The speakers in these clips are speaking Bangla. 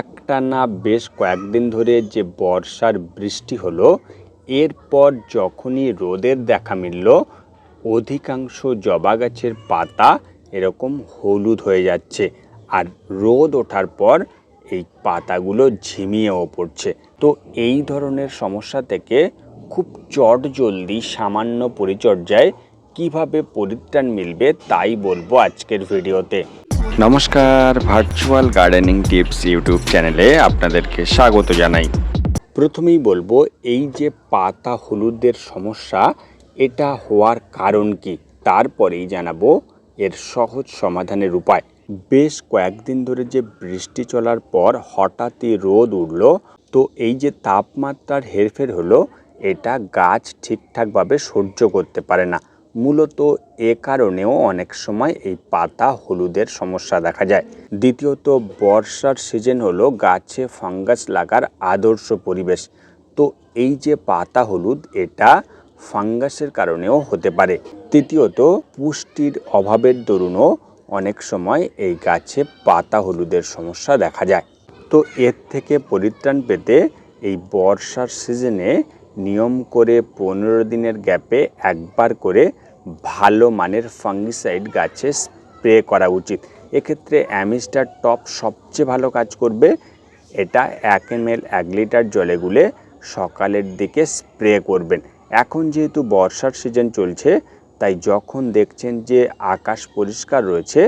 একটানা বেশ কয়েকদিন ধরে যে বর্ষার বৃষ্টি হলো, এরপর যখনই রোদের দেখা মিলল, অধিকাংশ জবা গাছের পাতা এরকম হলুদ হয়ে যাচ্ছে আর রোদ ওঠার পর এই পাতাগুলো ঝিমিয়েও পড়ছে। তো এই ধরনের সমস্যা থেকে খুব চট জলদি সামান্য পরিচর্যায় কীভাবে পরিত্রাণ মিলবে তাই বলব আজকের ভিডিওতে। নমস্কার ভার্চুয়াল গার্ডেনিং টিপস ইউটিউব চ্যানেলে আপনাদেরকে স্বাগত জানাই। প্রথমেই বলব, এই যে পাতা হলুদের সমস্যা, এটা হওয়ার কারণ কি? তারপরেই জানাব এর সহজ সমাধানের উপায়। বেশ কয়েকদিন ধরে যে বৃষ্টি চলার পর হঠাৎই রোদ উঠল, তো এই যে তাপমাত্রার হেরফের হলো, এটা গাছ ঠিকঠাকভাবে সহ্য করতে পারে না। মূলত এ কারণেও অনেক সময় এই পাতা হলুদের সমস্যা দেখা যায়। দ্বিতীয়ত, বর্ষার সিজন হলো গাছে ফাঙ্গাস লাগার আদর্শ পরিবেশ। তো এই যে পাতা হলুদ, এটা ফাঙ্গাসের কারণেও হতে পারে। তৃতীয়ত, পুষ্টির অভাবের দরুনও অনেক সময় এই গাছে পাতা হলুদের সমস্যা দেখা যায়। তো এর থেকে পরিত্রাণ পেতে এই বর্ষার সিজনে নিয়ম করে পনেরো দিনের গ্যাপে একবার করে ভালো মানের ফাঙ্গিসাইড গাছে স্প্রে করা উচিত। এক্ষেত্রে অ্যামিস্টার টপ সবচেয়ে ভালো কাজ করবে। এটা এক এম এল এক লিটার জলে গুলে সকালের দিকে স্প্রে করবেন। এখন যেহেতু বর্ষার সিজন চলছে, তাই যখন দেখছেন যে আকাশ পরিষ্কার রয়েছে,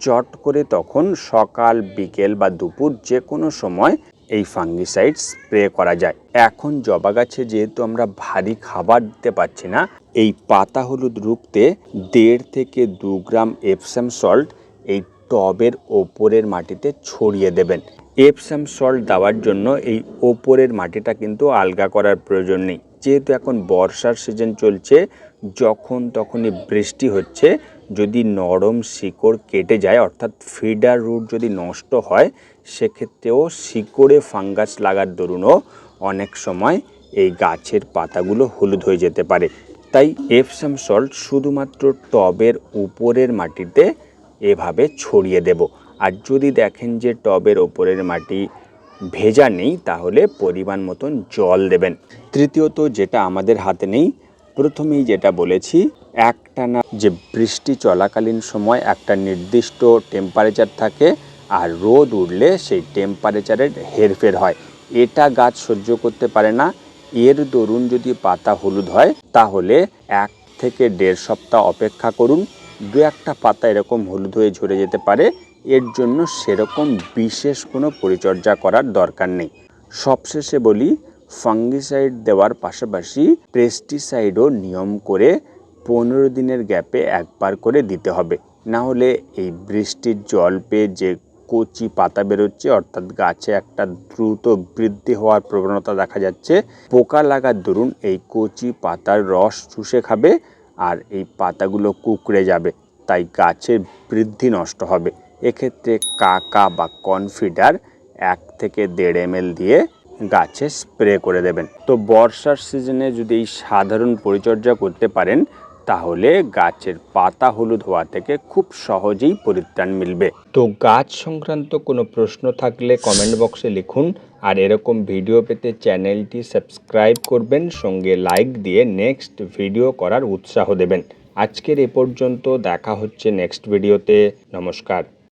চট করে তখন সকাল, বিকেল বা দুপুর যে কোনো সময় এই ফাঙ্গিসাইড স্প্রে করা যায়। এখন জবা গাছে যেহেতু আমরা ভারী খাবার দিতে পারছি না, এই পাতা হলুদ রুখতে দেড় থেকে দু গ্রাম এপসাম সল্ট এই টবের ওপরের মাটিতে ছড়িয়ে দেবেন। এপসাম সল্ট দেওয়ার জন্য এই ওপরের মাটিটা কিন্তু আলগা করার প্রয়োজন নেই। যেহেতু এখন বর্ষার সিজন চলছে, যখন তখনই বৃষ্টি হচ্ছে যদি নরম শিকড় কেটে যায়, অর্থাৎ ফিডার রুট যদি নষ্ট হয়, সেক্ষেত্রেও শিকড়ে ফাঙ্গাস লাগার দরুনও অনেক সময় এই গাছের পাতাগুলো হলুদ হয়ে যেতে পারে। তাই এপসাম সল্ট শুধুমাত্র টবের উপরের মাটিতে এভাবে ছড়িয়ে দেব। আর যদি দেখেন যে টবের ওপরের মাটি ভেজা নেই, তাহলে পরিমাণ মতন জল দেবেন। তৃতীয়ত যেটা আমাদের হাতে নেই, প্রথমেই যেটা বলেছি একটানা যে বৃষ্টি চলাকালীন সময় একটা নির্দিষ্ট টেম্পারেচার থাকে আর রোদ উঠলে সেই টেম্পারেচারের হেরফের হয়। এটা গাছ সহ্য করতে পারে না। এর দরুন যদি পাতা হলুদ হয়, তাহলে এক থেকে দেড় সপ্তাহ অপেক্ষা করুন। দু একটা পাতা এরকম হলুদ হয়ে ঝরে যেতে পারে। এর জন্য সেরকম বিশেষ কোনো পরিচর্যা করার দরকার নেই। সবশেষে বলি ফাঙ্গিসাইড দেওয়ার পাশাপাশি পেস্টিসাইডও নিয়ম করে পনেরো দিনের গ্যাপে একবার করে দিতে হবে। না হলে এই বৃষ্টির জল পেয়ে যে কচি পাতা বেরোচ্ছে, অর্থাৎ গাছে একটা দ্রুত বৃদ্ধি হওয়ার প্রবণতা দেখা যাচ্ছে, পোকা লাগার দরুন এই কচি পাতার রস চুষে খাবে আর এই পাতাগুলো কুকড়ে যাবে, তাই গাছের বৃদ্ধি নষ্ট হবে। এক্ষেত্রে কাকা বা কনফিডার এক থেকে দেড় এম দিয়ে গাছে স্প্রে করে দেবেন। তো বর্ষার সিজনে যদি এই সাধারণ পরিচর্যা করতে পারেন তাহলে গাছের পাতা হলুদ হওয়া থেকে খুব সহজেই পরিত্রাণ মিলবে। তো গাছ সংক্রান্ত কোনো প্রশ্ন থাকলে কমেন্ট বক্সে লিখুন, আর এরকম ভিডিও পেতে চ্যানেলটি সাবস্ক্রাইব করবেন, সঙ্গে লাইক দিয়ে নেক্সট ভিডিও করার উৎসাহ দেবেন। আজকের এ পর্যন্ত দেখা হচ্ছে নেক্সট ভিডিওতে নমস্কার।